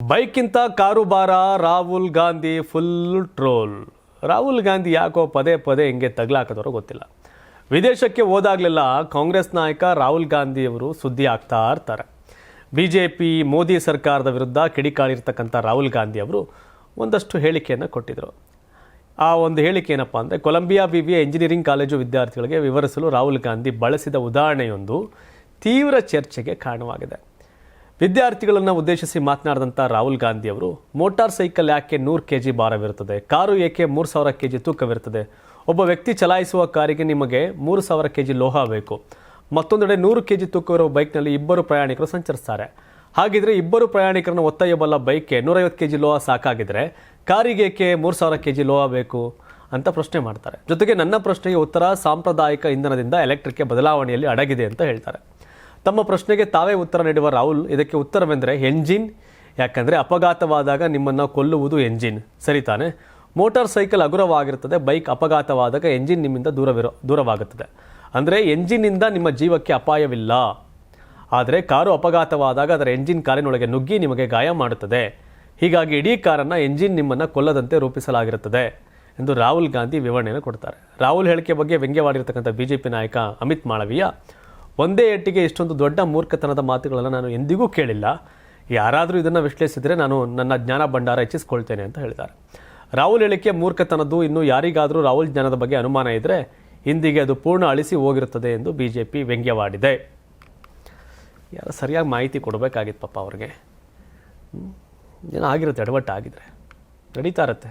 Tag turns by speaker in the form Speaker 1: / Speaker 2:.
Speaker 1: ಬೈಕ್ಗಿಂತ car ಬಾರ Rahul Gandhi full troll Rahul Gandhi ಯಾಕೋ ಪದೇ ಪದೇ ಹಿಂಗೆ ತಗ್ಲಾಕದವರು ಗೊತ್ತಿಲ್ಲ. ವಿದೇಶಕ್ಕೆ ಹೋದಾಗಲೆಲ್ಲ ಕಾಂಗ್ರೆಸ್ ನಾಯಕ ರಾಹುಲ್ ಗಾಂಧಿಯವರು ಸುದ್ದಿ ಆಗ್ತಾ ಇರ್ತಾರೆ. ಬಿ ಜೆ ಪಿ ಮೋದಿ ಸರ್ಕಾರದ ವಿರುದ್ಧ ಕಿಡಿಕಾಳಿರ್ತಕ್ಕಂಥ ರಾಹುಲ್ ಗಾಂಧಿ ಅವರು ಒಂದಷ್ಟು ಹೇಳಿಕೆಯನ್ನು ಕೊಟ್ಟಿದ್ದರು ಆ ಒಂದು ಹೇಳಿಕೆ ಏನಪ್ಪ ಅಂದರೆ, ಕೊಲಂಬಿಯಾ ವಿವಿಯ ಇಂಜಿನಿಯರಿಂಗ್ ಕಾಲೇಜು ವಿದ್ಯಾರ್ಥಿಗಳಿಗೆ ವಿವರಿಸಲು ರಾಹುಲ್ ಗಾಂಧಿ ಬಳಸಿದ ಉದಾಹರಣೆಯೊಂದು ತೀವ್ರ ಚರ್ಚೆಗೆ ಕಾರಣವಾಗಿದೆ. ವಿದ್ಯಾರ್ಥಿಗಳನ್ನು ಉದ್ದೇಶಿಸಿ ಮಾತನಾಡಿದಂಥ ರಾಹುಲ್ ಗಾಂಧಿ ಅವರು, ಮೋಟಾರ್ ಸೈಕಲ್ ಯಾಕೆ ನೂರು ಕೆ ಜಿ ಭಾರವಿರುತ್ತದೆ? ಕಾರು ಏಕೆ ಮೂರು ಸಾವಿರ ಕೆ ಜಿ ತೂಕವಿರುತ್ತದೆ? ಒಬ್ಬ ವ್ಯಕ್ತಿ ಚಲಾಯಿಸುವ ಕಾರಿಗೆ ನಿಮಗೆ ಮೂರು ಸಾವಿರ ಕೆ ಜಿ ಲೋಹ ಬೇಕು. ಮತ್ತೊಂದೆಡೆ ನೂರು ಕೆ ಜಿ ತೂಕವಿರುವ ಬೈಕ್ನಲ್ಲಿ ಇಬ್ಬರು ಪ್ರಯಾಣಿಕರು ಸಂಚರಿಸ್ತಾರೆ. ಹಾಗಿದ್ರೆ ಇಬ್ಬರು ಪ್ರಯಾಣಿಕರನ್ನು ಒತ್ತಾಯಬಲ್ಲ ಬೈಕ್ಗೆ ನೂರೈವತ್ತು ಕೆ ಜಿ ಲೋಹ ಸಾಕಾಗಿದ್ರೆ ಕಾರಿಗೆ ಏಕೆ ಮೂರು ಸಾವಿರ ಕೆ ಜಿ ಲೋಹ ಬೇಕು? ಅಂತ ಪ್ರಶ್ನೆ ಮಾಡ್ತಾರೆ. ಜೊತೆಗೆ ನನ್ನ ಪ್ರಶ್ನೆಗೆ ಉತ್ತರ ಸಾಂಪ್ರದಾಯಿಕ ಇಂಧನದಿಂದ ಎಲೆಕ್ಟ್ರಿಕ್ಗೆ ಬದಲಾವಣೆಯಲ್ಲಿ ಅಡಗಿದೆ ಅಂತ ಹೇಳ್ತಾರೆ. ತಮ್ಮ ಪ್ರಶ್ನೆಗೆ ತಾವೇ ಉತ್ತರ ನೀಡುವ ರಾಹುಲ್, ಇದಕ್ಕೆ ಉತ್ತರವೆಂದರೆ ಎಂಜಿನ್. ಯಾಕಂದರೆ ಅಪಘಾತವಾದಾಗ ನಿಮ್ಮನ್ನು ಕೊಲ್ಲುವುದು ಎಂಜಿನ್. ಸರಿ ತಾನೆ? ಮೋಟಾರ್ ಸೈಕಲ್ ಹಗುರವಾಗಿರುತ್ತದೆ, ಬೈಕ್ ಅಪಘಾತವಾದಾಗ ಎಂಜಿನ್ ನಿಮ್ಮಿಂದ ದೂರವಿರೋ, ದೂರವಾಗುತ್ತದೆ. ಅಂದರೆ ಎಂಜಿನ್ನಿಂದ ನಿಮ್ಮ ಜೀವಕ್ಕೆ ಅಪಾಯವಿಲ್ಲ. ಆದರೆ ಕಾರು ಅಪಘಾತವಾದಾಗ ಅದರ ಎಂಜಿನ್ ಕಾರಿನೊಳಗೆ ನುಗ್ಗಿ ನಿಮಗೆ ಗಾಯ ಮಾಡುತ್ತದೆ. ಹೀಗಾಗಿ ಇಡೀ ಕಾರನ್ನು ಎಂಜಿನ್ ನಿಮ್ಮನ್ನು ಕೊಲ್ಲದಂತೆ ರೂಪಿಸಲಾಗಿರುತ್ತದೆ ಎಂದು ರಾಹುಲ್ ಗಾಂಧಿ ವಿವರಣೆಯನ್ನು ಕೊಡ್ತಾರೆ. ರಾಹುಲ್ ಹೇಳಿಕೆ ಬಗ್ಗೆ ವ್ಯಂಗ್ಯವಾಡಿರ್ತಕ್ಕಂಥ ಬಿಜೆಪಿ ನಾಯಕ ಅಮಿತ್ ಮಾಳವೀಯ ಒಂದೇ ಏಟಿಗೆ ಇಷ್ಟೊಂದು ದೊಡ್ಡ ಮೂರ್ಖತನದ ಮಾತುಗಳನ್ನು ನಾನು ಎಂದಿಗೂ ಕೇಳಿಲ್ಲ. ಯಾರಾದರೂ ಇದನ್ನು ವಿಶ್ಲೇಷಿಸಿದರೆ ನಾನು ನನ್ನ ಜ್ಞಾನ ಭಂಡಾರ ಹೆಚ್ಚಿಸ್ಕೊಳ್ತೇನೆ ಅಂತ ಹೇಳಿದ್ದಾರೆ. ರಾಹುಲ್ ಹೇಳಿಕೆ ಮೂರ್ಖತನದ್ದು, ಇನ್ನು ಯಾರಿಗಾದರೂ ರಾಹುಲ್ ಜ್ಞಾನದ ಬಗ್ಗೆ ಅನುಮಾನ ಇದ್ದರೆ ಇಂದಿಗೆ ಅದು ಪೂರ್ಣ ಅಳಿಸಿ ಹೋಗಿರುತ್ತದೆ ಎಂದು ಬಿ ಜೆ ಪಿ ವ್ಯಂಗ್ಯವಾಡಿದೆ. ಯಾರು ಸರಿಯಾಗಿ ಮಾಹಿತಿ ಕೊಡಬೇಕಾಗಿತ್ತು ಪಾಪ ಅವ್ರಿಗೆ. ಏನೋ ಆಗಿರುತ್ತೆ ಎಡವಟ್ಟು ಆಗಿದ್ರೆ ನಡೀತಾ ಇರುತ್ತೆ.